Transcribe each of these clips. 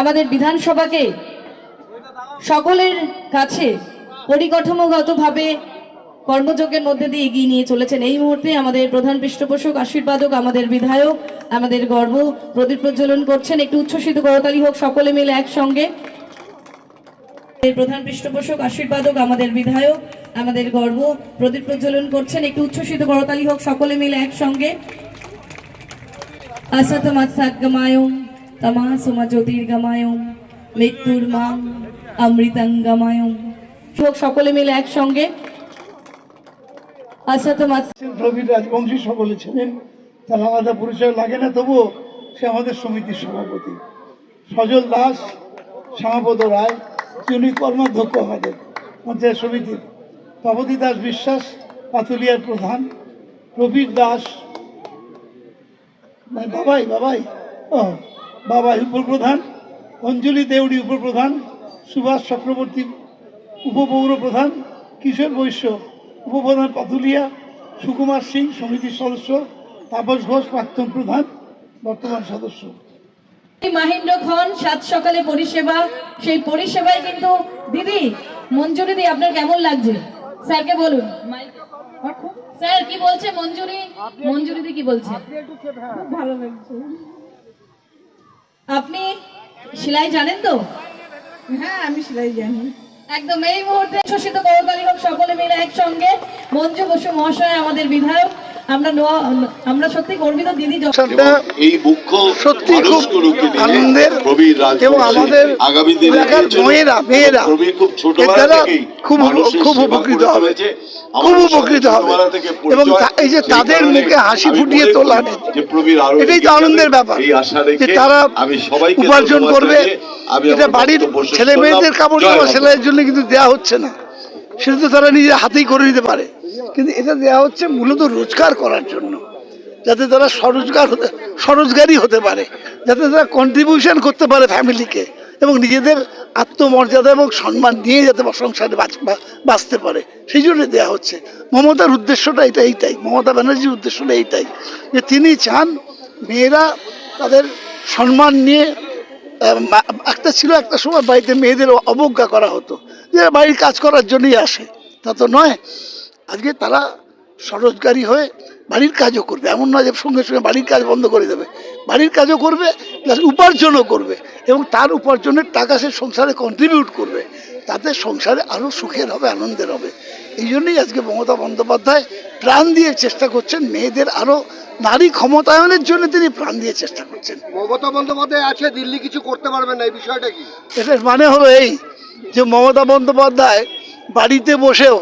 আমাদের বিধানসভাকে সকলের কাছে পরিকাঠামোগতভাবে কর্মযোগের মধ্যে দিয়ে এগিয়ে নিয়ে চলেছেন। এই মুহূর্তে আমাদের প্রধান পৃষ্ঠপোষক, আশীর্বাদক, আমাদের বিধায়ক, আমাদের গর্ব, প্রদীপ প্রজ্বলন করছেন। একটু উচ্ছ্বসিত করতালি হোক, সকলে মিলে একসঙ্গে। প্রধান পৃষ্ঠপোষক, আশীর্বাদক, আমাদের বিধায়ক, আমাদের গর্ব, প্রদীপ প্রজ্বলন করছেন। একটু উচ্ছ্বসিত করতালি হোক, সকলে মিলে একসঙ্গে। তমা সোমা জ্যোতির্গামায়ম মৃত্যুর মাম অমৃতাঙ্গামায়ম শোক সকলে মিলে একসঙ্গে। আসাতে প্রবীর রাজবংশী সকলে ছিলেন। তার আলাদা পরিচয় লাগে না তবুও সে আমাদের সমিতির সভাপতি। সজল দাস শ্যামাপদ রায় তিনি কর্মাধ্যক্ষ আমাদের পঞ্চায়েত সমিতির। পাবতী দাস বিশ্বাস পাতুলিয়ার প্রধান। প্রবীর দাস বাবাই বাবাই। ও বাবাই উপপ্রধান অঞ্জলি দেউড়ি উপপ্রধান সুভাষ চক্রবর্তী উপপৌর প্রধান কিশোর বৈশ্য উপপ্রধান পাতুলিয়া সুকুমার সিং সমিতির সদস্য তাপস ঘোষ প্রাক্তন প্রধান বর্তমান সদস্য। মাহেন্দ্র খন সাত সকালে পরিষেবা সেই পরিষেবায় কিন্তু দিদি মঞ্জুরি দি আপনার কেমন লাগছে? স্যারকে বলুন। স্যার কি বলছে মঞ্জুরি? মঞ্জুরি দি কি বলছে? খুব ভালো লাগছে। আপনি সেলাই জানেন তো? হ্যাঁ আমি সেলাই জানি। একদম এই মুহূর্তে শোষিত করতালি হোক সকলে মিলে একসঙ্গে মঞ্জু বসু মহাশয় আমাদের বিধায়ক। আমরা আমরা সত্যি গর্বিত দিদি এবং এই মুখ্য সত্যি খুব আনন্দের এবং আমাদের আগামী দিনে এলাকার এর জন্য মেয়েরা, মেয়েরা খুব এর ছোটবেলা দ্বারা থেকেই খুব খুব উপকৃত হবে খুব উপকৃত হবে। এবং এই যে তাদের মুখে হাসি ফুটিয়ে তোলা এটাই তো আনন্দের ব্যাপার যে তারা উপার্জন করবে। আমি এটা বাড়ির ছেলে মেয়েদের কাপড় জামা সেলাইয়ের জন্য কিন্তু দেওয়া হচ্ছে না। সেটা তো তারা নিজের হাতেই করে নিতে পারে। কিন্তু এটা দেওয়া হচ্ছে মূলত রোজগার করার জন্য, যাতে তারা স্বরোজগার হতে স্বরোজগারই হতে পারে, যাতে তারা কন্ট্রিবিউশন করতে পারে ফ্যামিলিকে এবং নিজেদের আত্মমর্যাদা এবং সম্মান নিয়ে যাতে সংসারে বাঁচতে পারে। সেই জন্য দেওয়া হচ্ছে। মমতার উদ্দেশ্যটা এটা এইটাই, মমতা ব্যানার্জির উদ্দেশ্যটা এইটাই, যে তিনি চান মেয়েরা তাদের সম্মান নিয়ে একটা ছিল একটা সময় বাড়িতে মেয়েদের অবজ্ঞা করা হতো, যে বাড়ির কাজ করার জন্যই আসে। তা তো নয় আজকে তারা স্বরোজগারী হয়ে বাড়ির কাজও করবে। এমন নয় যে সঙ্গে সঙ্গে বাড়ির কাজ বন্ধ করে দেবে। বাড়ির কাজও করবে প্লাস উপার্জনও করবে এবং তার উপার্জনের টাকা সে সংসারে কন্ট্রিবিউট করবে। তাতে সংসারে আরও সুখের হবে আনন্দের হবে। এই জন্যই আজকে মমতা বন্দ্যোপাধ্যায় প্রাণ দিয়ে চেষ্টা করছেন। মেয়েদের আরও নারী ক্ষমতায়নের জন্য তিনি প্রাণ দিয়ে চেষ্টা করছেন। মমতা বন্দ্যোপাধ্যায় আছে দিল্লি কিছু করতে পারবে না এই বিষয়টা কি? এটার মানে হলো এই যে মমতা বন্দ্যোপাধ্যায় বাড়িতে বসেও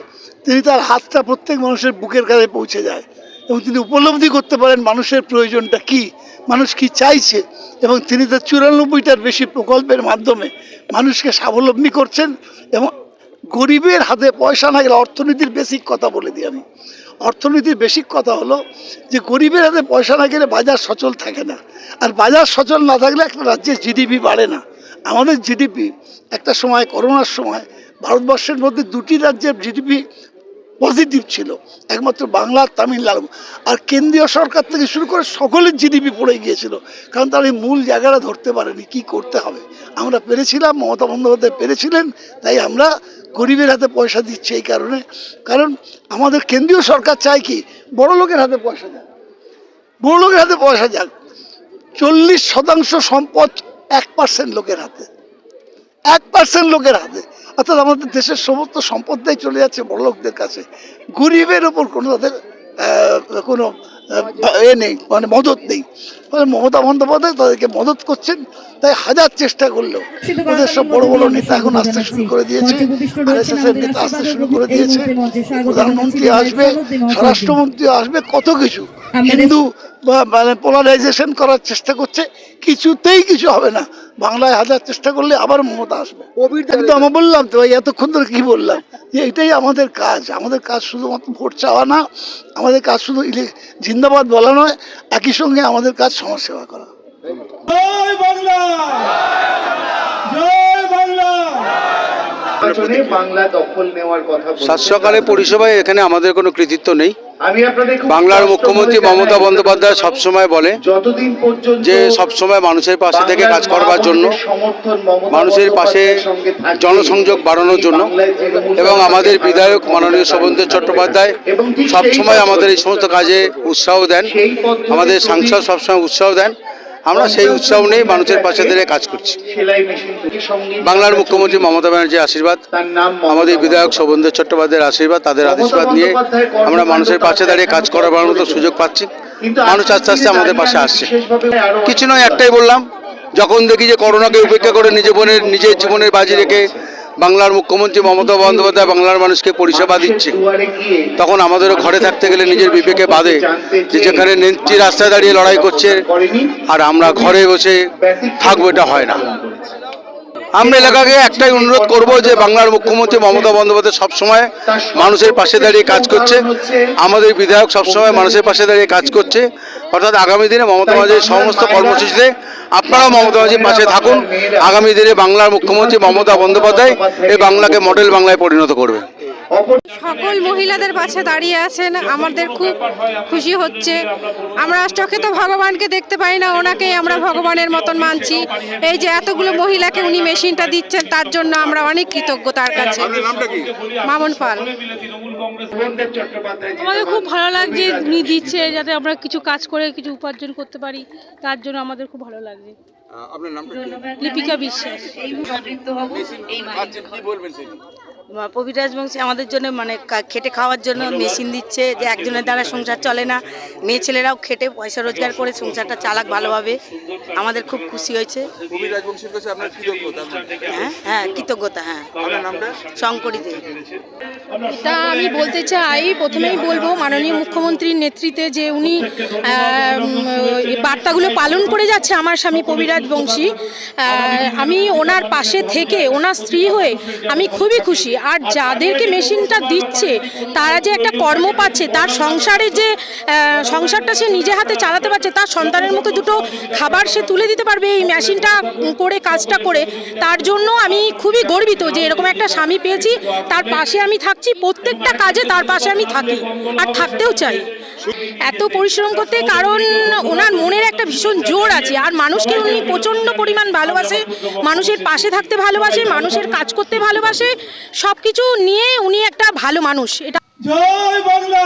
তিনি তার হাতটা প্রত্যেক মানুষের বুকের কাছে পৌঁছে যায় এবং তিনি উপলব্ধি করতে পারেন মানুষের প্রয়োজনটা কি, মানুষ কি চাইছে এবং তিনি তার চুরানব্বইটার বেশি প্রকল্পের মাধ্যমে মানুষকে স্বাবলম্বী করছেন এবং গরিবের হাতে পয়সা না গেলে অর্থনীতির বেসিক কথা বলে দিই আমি। অর্থনীতির বেসিক কথা হলো যে গরিবের হাতে পয়সা না গেলে বাজার সচল থাকে না। আর বাজার সচল না থাকলে একটা রাজ্যের জিডিপি বাড়ে না। আমাদের জিডিপি একটা সময়, করোনার সময়, ভারতবর্ষের মধ্যে দুটি রাজ্যের জিডিপি পজিটিভ ছিল। একমাত্র বাংলা, তামিলনাড়ু। আর কেন্দ্রীয় সরকার থেকে শুরু করে সকলের জিডিপি পড়ে গিয়েছিল। কারণ তারা মূল জায়গাটা ধরতে পারেনি, কি করতে হবে? আমরা পেরেছিলাম, মমতা বন্দ্যোপাধ্যায় পেরেছিলেন, তাই আমরা গরিবের হাতে পয়সা দিচ্ছি এই কারণে। কারণ আমাদের কেন্দ্রীয় সরকার চায় কি? বড় লোকের হাতে পয়সা যাক। বড় লোকের হাতে পয়সা যাক। চল্লিশ শতাংশ সম্পদ এক পার্সেন্ট লোকের হাতে। এক পার্সেন্ট লোকের হাতে। অর্থাৎ আমাদের দেশের সমস্ত সম্পদটাই চলে যাচ্ছে বড়লোকদের কাছে। গরিবের ওপর কোনো তাদের কোনো এ নেই মানে মদত নেই। ফলে মমতা বন্দ্যোপাধ্যায় তাদেরকে মদত করছেন তাই হাজার চেষ্টা করলেও। ওদের সব বড় বড় নেতা এখন আসতে শুরু করে দিয়েছে আরএসএস এর নেতা আসতে শুরু করে দিয়েছে প্রধানমন্ত্রী আসবে স্বরাষ্ট্রমন্ত্রী আসবে কত কিছু। হিন্দু মানে পোলারাইজেশন করার চেষ্টা করছে কিছুতেই কিছু হবে না। বাংলায় হাজার চেষ্টা করলে আবার মমতা আসবে। তো আমি বললাম তো ভাই এতক্ষণ ধরে কি বললাম? যে এটাই আমাদের কাজ আমাদের কাজ শুধুমাত্র ভোট চাওয়া না আমাদের কাজ শুধু ইলে জিন্দাবাদ বলা নয় একই সঙ্গে আমাদের কাজ সমাজসেবা করা। বাংলা জয় বাংলা নির্বাচনে বাংলা দখল নেওয়ার কথা। পরিষেবায় এখানে আমাদের কোনো কৃতিত্ব নেই। আমি আপনাদের বাংলার মুখ্যমন্ত্রী মমতা বন্দ্যোপাধ্যায় সবসময় বলে যতদিন পর্যন্ত যে সবসময় মানুষের পাশে থেকে কাজ করবার জন্য মানুষের পাশে জনসংযোগ বাড়ানোর জন্য এবং আমাদের বিধায়ক মাননীয় শোভনদেব চট্টোপাধ্যায় সবসময় আমাদের এই সমস্ত কাজে উৎসাহ দেন। আমাদের সাংসদ সবসময় উৎসাহ দেন। আমরা সেই উৎসাহ নিয়ে মানুষের পাশে দাঁড়িয়ে কাজ করছি। বাংলার মুখ্যমন্ত্রী মমতা ব্যানার্জির আশীর্বাদ আমাদের বিধায়ক। শোভনদেব চট্টোপাধ্যায়ের আশীর্বাদ তাদের আশীর্বাদ নিয়ে আমরা মানুষের পাশে দাঁড়িয়ে কাজ করার মতো সুযোগ পাচ্ছি। মানুষ আস্তে আস্তে আমাদের পাশে আসছে। কিছু নয় একটাই বললাম যখন দেখি যে করোনাকে উপেক্ষা করে নিজের বোনের নিজের জীবনের বাজি রেখে বাংলার মুখ্যমন্ত্রী মমতা বন্দ্যোপাধ্যায় বাংলার মানুষকে পরিষেবা দিচ্ছে। তখন আমাদেরও ঘরে থাকতে গেলে নিজের বিবেকে বাদে যে যেখানে নেত্রী রাস্তায় দাঁড়িয়ে লড়াই করছে আর আমরা ঘরে বসে থাকব এটা হয় না। আমরা এলাকাকে একটাই অনুরোধ করব যে বাংলার মুখ্যমন্ত্রী মমতা বন্দ্যোপাধ্যায় সবসময় মানুষের পাশে দাঁড়িয়ে কাজ করছে। আমাদের বিধায়ক সবসময় মানুষের পাশে দাঁড়িয়ে কাজ করছে। অর্থাৎ আগামী দিনে মমতা ব্যানার্জির সমস্ত কর্মসূচিতে আপনারাও মমতা মাঝির পাশে থাকুন। আগামী দিনে বাংলার মুখ্যমন্ত্রী মমতা বন্দ্যোপাধ্যায় এই বাংলাকে মডেল বাংলায় পরিণত করবে। সকল মহিলাদের পাশে দাঁড়িয়ে আছেন আমাদের খুব খুশি হচ্ছে। আমরা চোখে তো ভগবানকে দেখতে পাই না ওনাকেই আমরা ভগবানের মতন মানছি। এই যে এতগুলো মহিলাকে উনি মেশিনটা দিচ্ছেন তার জন্য আমরা অনেক কৃতজ্ঞ তার কাছে। মামন পাল। আমাদের খুব ভালো লাগছে উনি দিচ্ছে যাতে আমরা কিছু কাজ করে কিছু উপার্জন করতে পারি। তার জন্য আমাদের খুব ভালো লাগছে। লিপিকা বিশ্বাস। প্রবীর রাজবংশী আমাদের জন্য মানে খেটে খাওয়ার জন্য মেশিন দিচ্ছে যে একজনের দ্বারা সংসার চলে না। মেয়ে ছেলেরাও খেটে পয়সা রোজগার করে সংসারটা চালাক ভালোভাবে। আমাদের খুব খুশি হয়েছে। হ্যাঁ হ্যাঁ কৃতজ্ঞতা হ্যাঁ। শঙ্করী দেব এটা আমি বলতে চাই প্রথমেই বলব মাননীয় মুখ্যমন্ত্রীর নেতৃত্বে যে উনি বার্তাগুলো পালন করে যাচ্ছে আমার স্বামী কবিরাজ বংশী। আমি ওনার পাশে থেকে ওনার স্ত্রী হয়ে আমি খুবই খুশি। আর যাদেরকে মেশিনটা দিচ্ছে, তারা যে একটা কর্ম পাচ্ছে, তার সংসারে যে সংসারটা সে নিজে হাতে চালাতে পারছে, তার সন্তানের মুখে দুটো খাবার সে তুলে দিতে পারবে এই মেশিনটা করে, কাজটা করে, তার জন্য আমি খুবই গর্বিত যে এরকম একটা স্বামী পেয়েছি, তার পাশে আমি থাকছি, প্রত্যেকটা কাজে তার পাশে আমি থাকি, আর থাকতেও চাই। এত পরিশ্রম করতে কারণ ওনার মনের একটা ভীষণ জোর আছে। আর মানুষকে উনি প্রচণ্ড পরিমাণ ভালোবাসে। মানুষের পাশে থাকতে ভালোবাসে, মানুষের কাজ করতে ভালোবাসে। সব কিছু নিয়ে উনি একটা ভালো মানুষ। এটা জয় বাংলা!